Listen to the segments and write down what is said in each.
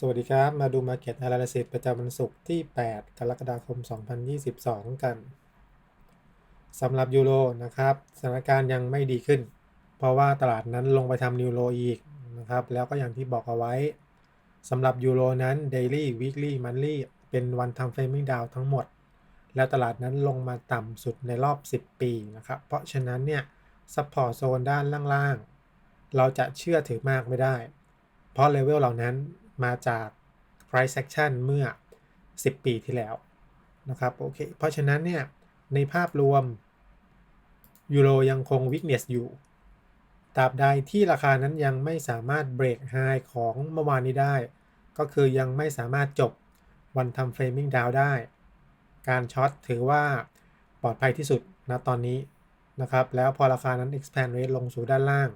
สวัสดีครับ มาดู Market Analysis ประจำวันศุกร์ที่ 8 กรกฎาคม 2022 กันสำหรับยูโรนะครับสถานการณ์ยังไม่ดีขึ้น เพราะว่าตลาดนั้นลงไปทำนิวโรอีกนะครับ แล้วก็อย่างที่บอกเอาไว้สำหรับยูโรนั้น Daily Weekly Monthly เป็นวันทำ Framing Down ทั้งหมด แล้วตลาดนั้นลงมาต่ำสุดในรอบ 10 ปีนะครับ เพราะฉะนั้นเนี่ย Support Zone ด้านล่างๆ เราจะเชื่อถือมากไม่ได้ เพราะเลเวลเหล่านั้น มาจาก price action เมื่อ 10 ปีที่แล้วนะครับโอเคเพราะฉะนั้นเนี่ยในภาพรวมยูโรยังคง weakness อยู่ตราบใดที่ราคานั้นยังไม่สามารถ break high ของเมื่อวานนี้ได้ ก็คือยังไม่สามารถจบวันทำ framing down ได้ การช็อตถือว่าปลอดภัยที่สุดนะตอนนี้นะครับ แล้วพอราคานั้น expand rate ลงสู่ด้านล่าง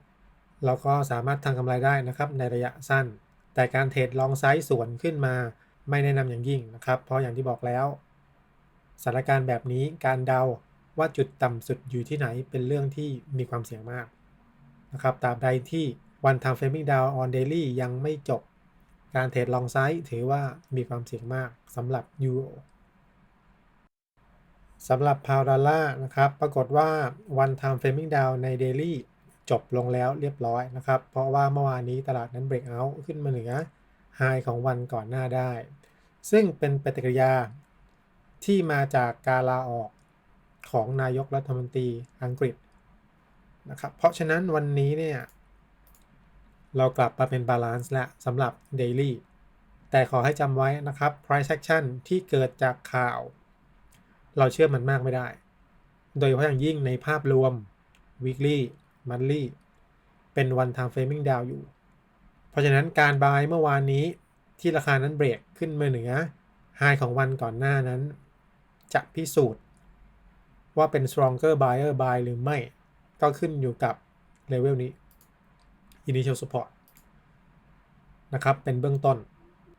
เราก็สามารถทำกำไรได้นะครับในระยะสั้น แต่การเทรดลองไซส์สวนขึ้นมาไม่แนะนำอย่างยิ่งนะครับ เพราะอย่างที่บอกแล้วสถานการณ์แบบนี้การเดาว่าจุดต่ำสุดอยู่ที่ไหนเป็นเรื่องที่มีความเสี่ยงมากนะครับตราบใดที่วันทำเฟมิงดาวออนเดลี่ยังไม่จบ การเทรดลองไซส์ถือว่ามีความเสี่ยงมากสำหรับยูโรสำหรับพาวดอลลาร์นะครับ ปรากฏว่าวันทำเฟมิงดาวในเดลี่ จบลงแล้วเรียบร้อยนะครับ เพราะว่าเมื่อวานนี้ตลาดนั้นเบรกเอาท์ขึ้นมาเหนือไฮของวันก่อนหน้าได้ ซึ่งเป็นปฏิกิริยาที่มาจากการลาออกของนายกรัฐมนตรีอังกฤษนะครับ เพราะฉะนั้นวันนี้เนี่ยเรากลับมาเป็นบาลานซ์แล้วสำหรับ Daily แต่ขอให้จำไว้นะครับ price action ที่เกิดจากข่าว เราเชื่อมันมากไม่ได้ โดยเฉพาะอย่างยิ่งในภาพรวม weekly monthly เป็น one time framing down อยู่ เพราะฉะนั้นการบายเมื่อวานนี้ที่ราคานั้นเบรกขึ้นมาเหนือ high ของวันก่อนหน้านั้น จะพิสูจน์ ว่าเป็น stronger buyer buy หรือไม่ ก็ขึ้นอยู่กับเลเวลนี้ initial support นะครับ เป็นเบื้องต้น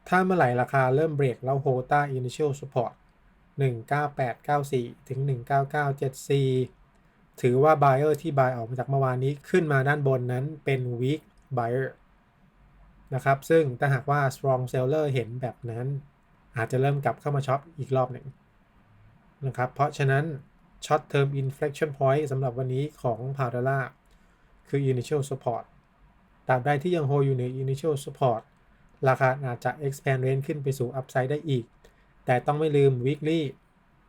ถ้าเมื่อไหร่ราคาเริ่มเบรกแล้วโฮต้า initial support 19894 ถึง 19974 ถือว่า buyer ที่ buy ออกมาจากเมื่อวานนี้ขึ้นมาด้านบนนั้นเป็น weak buyer นะครับ ซึ่งถ้าหากว่า strong seller เห็นแบบนั้น อาจจะเริ่มกลับเข้ามาช็อปอีกรอบหนึ่งนะครับ เพราะฉะนั้น short term inflection point สำหรับวันนี้ของพาวดอลาคือ initial support ตราบใดที่ยัง hold อยู่ใน initial support ราคาอาจจะ expand range ขึ้นไปสู่ upside ได้อีก แต่ต้องไม่ลืม weekly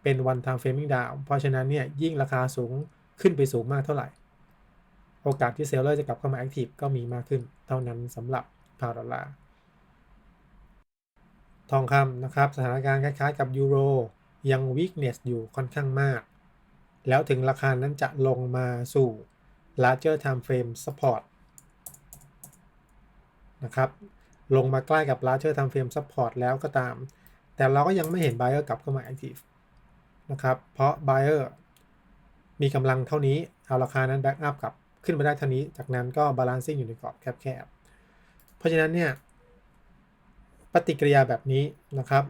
เป็น one time framing down เพราะฉะนั้นเนี่ยยิ่งราคาสูง ขึ้นไปสูงมากเท่าไหร่ โอกาสที่เซลเลอร์จะกลับเข้ามา active ก็มีมากขึ้น เท่านั้นสำหรับพาวดอลลาร์ทองคำนะครับ สถานการณ์คล้ายๆกับยูโรยัง weakness อยู่ค่อนข้างมาก แล้วถึงราคานั้นจะลงมาสู่ larger time frame support นะครับ ลงมาใกล้กับ larger time frame support แล้วก็ตาม แต่เราก็ยังไม่เห็น buyer กลับเข้ามา active นะครับ เพราะ buyer มีกำลังเท่านี้ เอาราคานั้น back up กลับขึ้นมาได้เท่านี้ จากนั้นก็ balancing อยู่ในกรอบแคบๆ เพราะฉะนั้นเนี่ยปฏิกิริยาแบบนี้นะครับ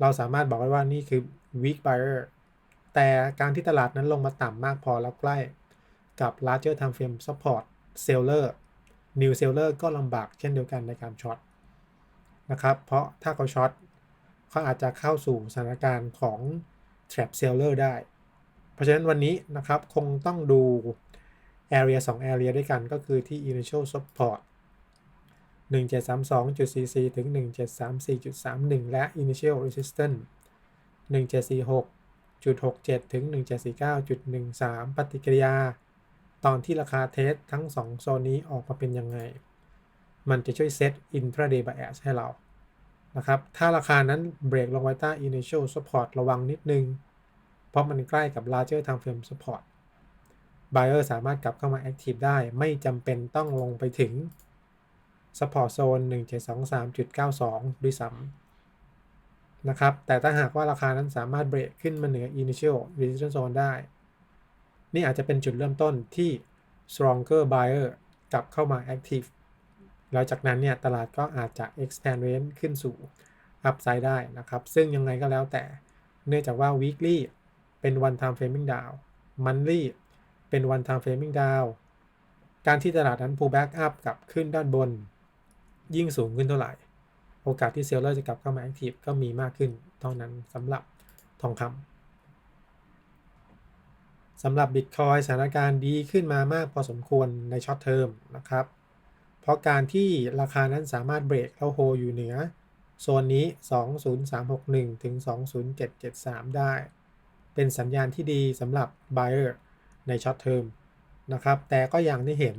เราสามารถบอกได้ว่านี่คือ weak buyer แต่การที่ตลาดนั้นลงมาต่ำมากพอแล้วใกล้กับ larger time frame support seller new seller ก็ลำบากเช่นเดียวกันในการช็อตนะครับ เพราะถ้าเขาช็อตเขาอาจจะเข้าสู่สถานการณ์ของ trap seller ได้ เพราะฉะนั้นวันนี้นะครับคงต้องดู area 2 area ด้วยกันก็คือที่ initial support 1732.44 ถึง 1734.31 และ initial resistance 1746.67 ถึง 1749.13 ปฏิกิริยา ตอนที่ราคาเทสทั้ง 2 โซนนี้ออกมาเป็นยังไง มันจะช่วยเซต intraday bias ให้เรา นะครับ ถ้าราคานั้นเบรกลงไว้ใต้ initial support ระวังนิดนึง ราะมันใกล้กับ larger time frame support buyer สามารถกลับเข้ามา active ได้ ไม่จำเป็นต้องลงไปถึง support zone 1723.92 ด้วยซ้ำนะครับ แต่ถ้าหากว่าราคานั้นสามารถเบรกขึ้นมาเหนือ initial resistance zone ได้ นี่อาจจะเป็นจุดเริ่มต้นที่ stronger buyer กลับเข้ามา active แล้วจากนั้นเนี่ย ตลาดก็อาจจะ expand range ขึ้นสู่ upside ได้นะครับ ซึ่งยังไงก็แล้วแต่ เนื่องจากว่า weekly เป็น one time framing down monthly เป็น one time framing down การที่ตลาดนั้น pull back up กลับขึ้นด้านบน ยิ่งสูงขึ้นเท่าไหร่ โอกาสที่เซลเลอร์จะกลับเข้ามาแอคทีฟก็มีมากขึ้นเท่านั้นสำหรับทองคำสำหรับ Bitcoin สถานการณ์ดีขึ้นมามากพอสมควรในช็อตเทอมนะครับ เพราะการที่ราคานั้นสามารถเบรกแล้วโฮอยู่เหนือโซนนี้ 20361 ถึง 20773 ได้ เป็นสัญญาณที่ดีสำหรับ Buyer ในช็อตเทอมนะครับ แต่ก็อย่างที่เห็น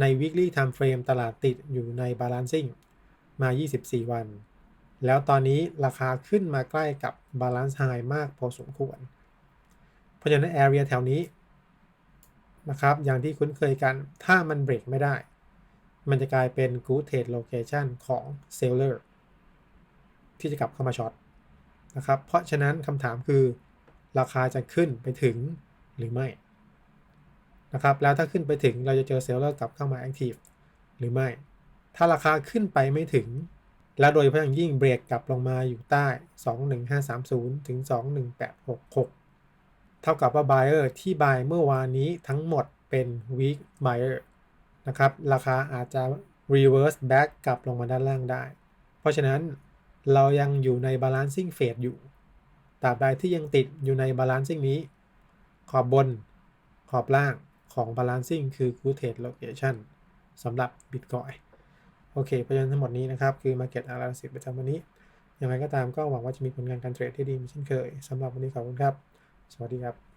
ใน weekly time frame ตลาดติดอยู่ใน balancing มา 24 วัน แล้วตอนนี้ราคาขึ้นมาใกล้กับ balance high มากพอสมควร เพราะฉะนั้น area แถวนี้นะครับ อย่างที่คุ้นเคยกัน ถ้ามันเบรกไม่ได้ มันจะกลายเป็น good trade location ของ seller ที่จะกลับเข้ามาช็อตนะครับ เพราะฉะนั้นคำถามคือ ราคาจะขึ้นไปถึงหรือไม่นะครับแล้วถ้าขึ้นไปถึงเราจะเจอเซลล์กลับเข้ามาแอคทีฟหรือไม่ ถ้าราคาขึ้นไปไม่ถึง และโดยเฉพาะอย่างยิ่งเบรกกลับลงมาอยู่ใต้ 21530 ถึง 21866 เท่ากับว่า buyer ที่ buy เมื่อวานนี้ทั้งหมดเป็น weak buyer นะครับราคาอาจจะ reverse back กลับลงมาด้านล่างได้ เพราะฉะนั้นเรายังอยู่ใน balancing phase อยู่ ตราบใดที่ยังติดอยู่ใน balancing นี้ ขอบบน ขอบล่างของ balancing คือ good trade location สำหรับ Bitcoin โอเคเพราะฉะนั้นทั้งหมดนี้นะครับ คือ Market Analysis ประจำวันนี้ อย่างไรก็ตามก็หวังว่าจะมีผลงานการเทรดที่ดีเหมือนเช่นเคยสำหรับวันนี้ขอบคุณครับ สวัสดีครับ